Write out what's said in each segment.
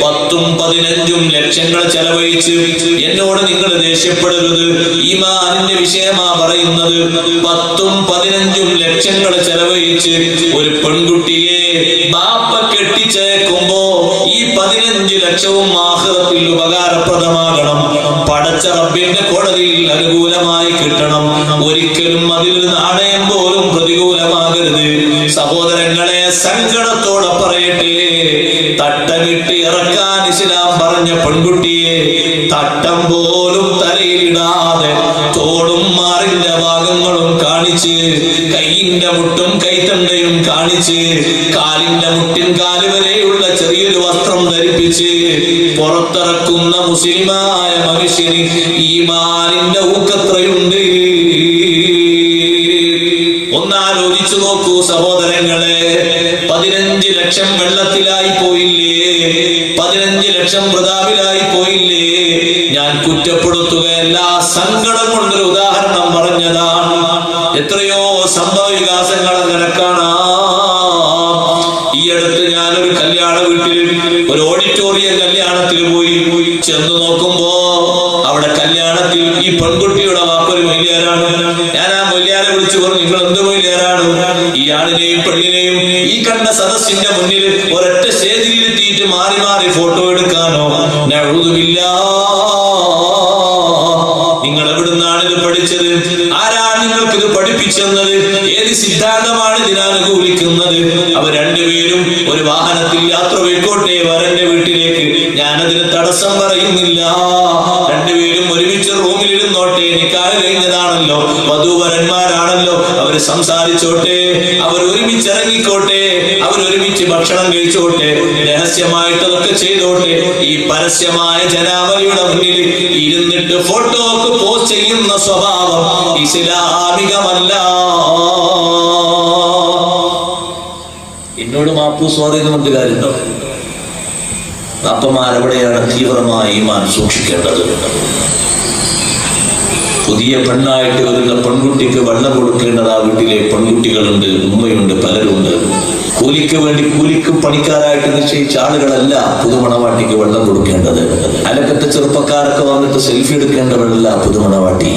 പത്തും പതിനഞ്ചും ലക്ഷങ്ങൾ ചെലവഴിച്ച് എന്നോട് നിങ്ങൾ ദേഷ്യപ്പെടരുത്. ഈമാനിന്റെ വിഷയമാ പറയുന്നത്. പത്തും പതിനഞ്ചും ലക്ഷങ്ങൾ ചെലവഴിച്ച് ഒരു പെൺകുട്ടിയെ ബാപ്പ കെട്ടിച്ചേക്കുമ്പോ ഈ പതിനഞ്ച് ലക്ഷവും മാഹത്തിൽ ഉപകാരപ്രദമാകണം. പടച്ച റബ്ബിന്റെ കോടതിയിൽ അനുകൂലമായി കിട്ടണം. ഒരിക്കലും അതിൽ നാണയം പോലും പ്രതികൂലമാകരുത്. സഹോദരങ്ങളെ സങ്കടത്തോടെ പറയട്ടെ തട്ടകിട്ടി പെൺകുട്ടിയെ തട്ടം പോലും തലയിടാതെ തോടും മാറിന്റെ ഭാഗങ്ങളും കാണിച്ച് കൈയിന്റെ മുട്ടും കൈത്തണ്ടയും കാണിച്ച് കാലിന്റെ മുട്ടിൻ കാൽ വരെയുള്ള ചെറിയൊരു വസ്ത്രം ധരിപ്പിച്ച് പുറത്തിറക്കുന്ന മുസ്ലിമായ മനുഷ്യന് ഈമാനിന്റെ ഊക്കത്രയുണ്ട്. ഒന്നാലോചിച്ചു നോക്കൂ സഹോദരങ്ങളെ പതിനഞ്ച് ലക്ഷം വെള്ളത്തിലായി പോയില്ലേ? പതിനഞ്ച് ലക്ഷം ഞാൻ കുറ്റപ്പെടുത്തുകയല്ല സങ്കടം കൊണ്ടൊരു ഉദാഹരണം പറഞ്ഞതാണ്. എത്രയോ സംഭവ വികാസങ്ങൾ അങ്ങനെ കാണാം ഈ അടുത്ത് ഞാനൊരു കല്യാണ വീട്ടിൽ ഒരു ഓഡിറ്റോറിയം കല്യാണത്തിൽ പോയി പോയി ചെന്ന് നോക്കുമ്പോ അവിടെ കല്യാണത്തിൽ ഈ പെൺകുട്ടിയുടെ വാക്കൊരു മൊയ്യാരാണ് ഞാൻ ആ മൊയ്യാരെ വിളിച്ചു പറഞ്ഞു നിങ്ങൾ എന്ത് മൊയ്യാരാണ് ഈ ആളിനെയും പെണ്ണിനെയും ഈ കണ്ട സദസ്സിന്റെ മുന്നിൽ ഒരൊറ്റ സ്റ്റേജിൽ ഇരുത്തിയിട്ട് മാറി മാറി ഫോട്ടോ എടുക്കാനോ പഠിച്ചത്? ആരാണ് നിങ്ങൾക്ക് ഇത് പഠിപ്പിച്ചെന്നത്? ഏത് സിദ്ധാന്തമാണ് ഇതിനനുകൂലിക്കുന്നത്? അവർ രണ്ടുപേരും ഒരു വാഹനത്തിൽ യാത്ര പോയിക്കോട്ടെ വരന്റെ വീട്ടിലേക്ക്. ഞാനതിന് തടസ്സം പറയുന്നില്ല. രണ്ടുപേരും ഒരുമിച്ച് റൂമിൽ ഇരുന്നോട്ടെ നിക്കാൽ കഴിഞ്ഞതാണല്ലോ. വധുവരന്മാരാണല്ലോ. അവർ സംസാരിച്ചോട്ടെ അവർ ഒരുമിച്ച് ഇറങ്ങിക്കോട്ടെ അവർ ഭക്ഷണം കഴിച്ചോട്ടെ രഹസ്യമായിട്ട് അതൊക്കെ ചെയ്തോട്ടെ ഈ പരസ്യമായ ജനാവലിയുടെ മുന്നിൽ ഇരുന്നിട്ട് ഫോട്ടോക്ക് പോസ്റ്റ് ചെയ്യുന്ന സ്വഭാവം ഇസ്ലാമികമല്ല. എന്നോട് മാപ്പു സ്വാധീനമുണ്ട് കാര്യമുണ്ടോ അപ്പമാരെവിടെയാണ് തീവ്രമായി മാൻ സൂക്ഷിക്കേണ്ടത്? പുതിയ പെണ്ണായിട്ട് വരുന്ന പെൺകുട്ടിക്ക് വെള്ളം കൊടുക്കേണ്ടത് ആ വീട്ടിലെ പെൺകുട്ടികളുണ്ട് ഉമ്മയുണ്ട് പലരുണ്ട്. കൂലിക്ക് വേണ്ടി കൂലിക്ക് പണിക്കാരായിട്ട് നിശ്ചയിച്ച ആളുകളല്ല പുതുമണവാട്ടിക്ക് വെള്ളം കൊടുക്കേണ്ടത്. അലക്കത്തെ ചെറുപ്പക്കാരൊക്കെ വന്നിട്ട് സെൽഫി എടുക്കേണ്ടവരല്ല പുതുമണവാട്ടി.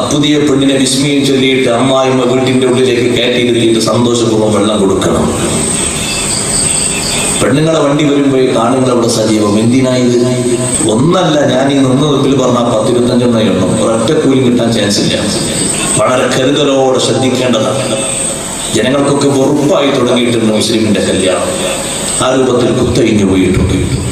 അപ്പുതിയ പുതിയ പെണ്ണിനെ വിസ്മയം ചൊല്ലിയിട്ട് അമ്മായിമ്മ വീട്ടിന്റെ ഉള്ളിലേക്ക് കയറ്റിയിരുത്തിയിട്ട് സന്തോഷപൂർവം വെള്ളം കൊടുക്കണം. പെണ്ണുങ്ങളെ വണ്ടി വരുമ്പോഴേ ആണുങ്ങൾ അവിടെ സജീവം. എന്തിനാ ഇത്? ഒന്നല്ല ഞാൻ ഈ നിന്ന് നിപ്പിൽ പത്ത് ഇരുപത്തഞ്ചെണ്ണ എണ്ണം ഒരൊറ്റ കൂലി കിട്ടാൻ ചാൻസ് ഇല്ല. വളരെ കരുതലോടെ ശ്രദ്ധിക്കേണ്ടതാണ്. ജനങ്ങൾക്കൊക്കെ വെറുപ്പായി തുടങ്ങിയിട്ടുണ്ട് മുസ്ലിമിന്റെ കല്യാണം. ആ രൂപത്തിൽ കുത്തഴിഞ്ഞു പോയിട്ടുണ്ട്.